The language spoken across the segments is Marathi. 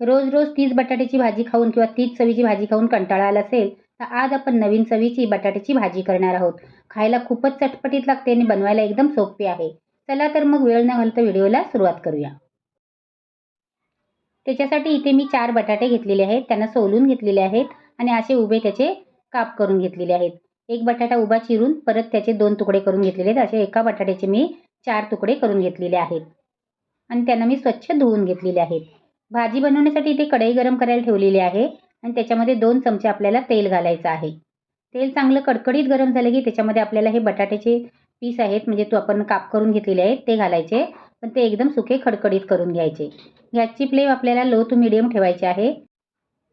रोज रोज तीच बटाट्याची भाजी खाऊन किंवा तीच चवीची भाजी खाऊन कंटाळा आला असेल तर आज आपण नवीन चवीची बटाट्याची भाजी करणार आहोत. खायला खूपच चटपटीत लागते आणि बनवायला एकदम सोपी आहे. चला तर मग वेळ न घालता व्हिडिओला सुरुवात करूया. त्याच्यासाठी इथे मी चार बटाटे घेतलेले आहेत त्यांना सोलून घेतलेले आहेत आणि असे उभे त्याचे काप करून घेतलेले आहेत. एक बटाटा उभा चिरून परत त्याचे दोन तुकडे करून घेतलेले आहेत. असे एका बटाट्याचे मी चार तुकडे करून घेतलेले आहेत. आणि त्यांना मी स्वच्छ धुवून घेतलेले आहेत. भाजी बनवण्यासाठी इथे कढई गरम करायला ठेवलेली आहे आणि त्याच्यामध्ये दोन चमचे आपल्याला तेल घालायचं आहे. तेल चांगलं कडकडीत गरम झालं की त्याच्यामध्ये आपल्याला हे बटाट्याचे पीस आहेत म्हणजे तो आपण काप करून घेतलेले आहेत ते घालायचे. पण ते एकदम सुके खडकडीत करून घ्यायचे. गॅसची फ्लेम आपल्याला लो टू मिडियम ठेवायची आहे.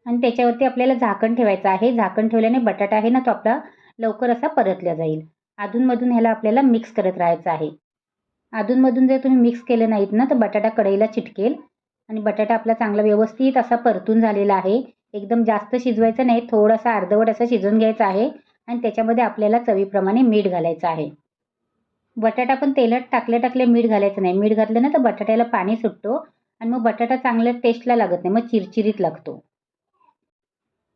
आणि त्याच्यावरती आपल्याला झाकण ठेवायचं आहे. झाकण ठेवल्याने बटाटा आहे ना तो आपला लवकर असा परतला जाईल. अधूनमधून ह्याला आपल्याला मिक्स करत राहायचं आहे. अधूनमधून जर तुम्ही मिक्स केलं नाहीत ना तर बटाटा कढईला चिटकेल. आणि बटाटा आपला चांगला व्यवस्थित असा परतून झालेला आहे. एकदम जास्त शिजवायचं नाही थोडासा अर्धवट असं शिजवून घ्यायचं आहे आणि त्याच्यामध्ये आपल्याला चवीप्रमाणे मीठ घालायचं आहे. बटाटा पण तेलात टाकल्या टाकल्या मीठ घालायचं नाही. मीठ घातलं ना तर बटाट्याला पाणी सुटतो आणि मग बटाटा चांगल्या टेस्टला लागत नाही मग चिरचिरीत लागतो.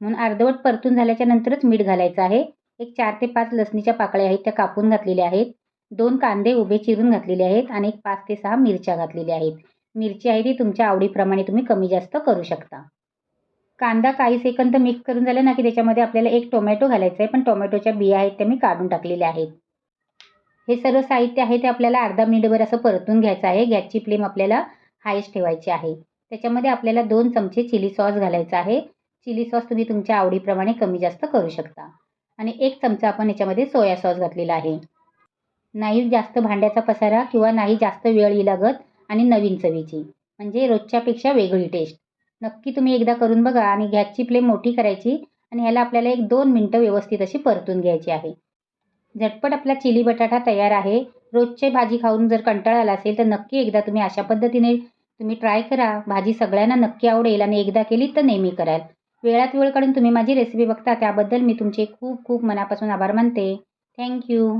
म्हणून अर्धवट परतून झाल्याच्या नंतरच मीठ घालायचं आहे. एक चार ते पाच लसणीच्या पाकळ्या आहेत त्या कापून घातलेल्या आहेत. दोन कांदे उभे चिरून घातलेले आहेत आणि एक पाच ते सहा मिरच्या घातलेल्या आहेत. मिरची आहे ती तुमच्या आवडीप्रमाणे तुम्ही कमी जास्त करू शकता. कांदा काही सेकंद मिक्स करून झाला ना की त्याच्यामध्ये आपल्याला एक टोमॅटो घालायचा आहे पण टोमॅटोच्या बिया आहेत त्या मी काढून टाकलेल्या आहेत. हे सर्व साहित्य आहे ते आपल्याला अर्धा मिनिटभर असं परतून घ्यायचं आहे. गॅसची फ्लेम आपल्याला हायच ठेवायची आहे. त्याच्यामध्ये आपल्याला दोन चमचे चिली सॉस घालायचा आहे. चिली सॉस तुम्ही तुमच्या आवडीप्रमाणे कमी जास्त करू शकता. आणि एक चमचा आपण याच्यामध्ये सोया सॉस घातलेला आहे. नाही जास्त भांड्याचा पसारा किंवा नाही जास्त वेळ लागत आणि नवीन चवीची. म्हणजे रोजच्यापेक्षा वेगळी टेस्ट नक्की तुम्ही एकदा करून बघा आणि गॅसची फ्लेम मोठी करायची आणि ह्याला आपल्याला एक दोन मिनटं व्यवस्थित अशी परतून घ्यायची आहे. झटपट आपला चिली बटाटा तयार आहे. रोजचे भाजी खाऊन जर कंटाळा आला असेल तर नक्की एकदा तुम्ही अशा पद्धतीने तुम्ही ट्राय करा. भाजी सगळ्यांना नक्की आवडेल आणि एकदा केली तर नेहमी कराल. वेळात वेळ काढून तुम्ही माझी रेसिपी बघता त्याबद्दल मी तुमचे खूप खूप मनापासून आभार मानते. थँक्यू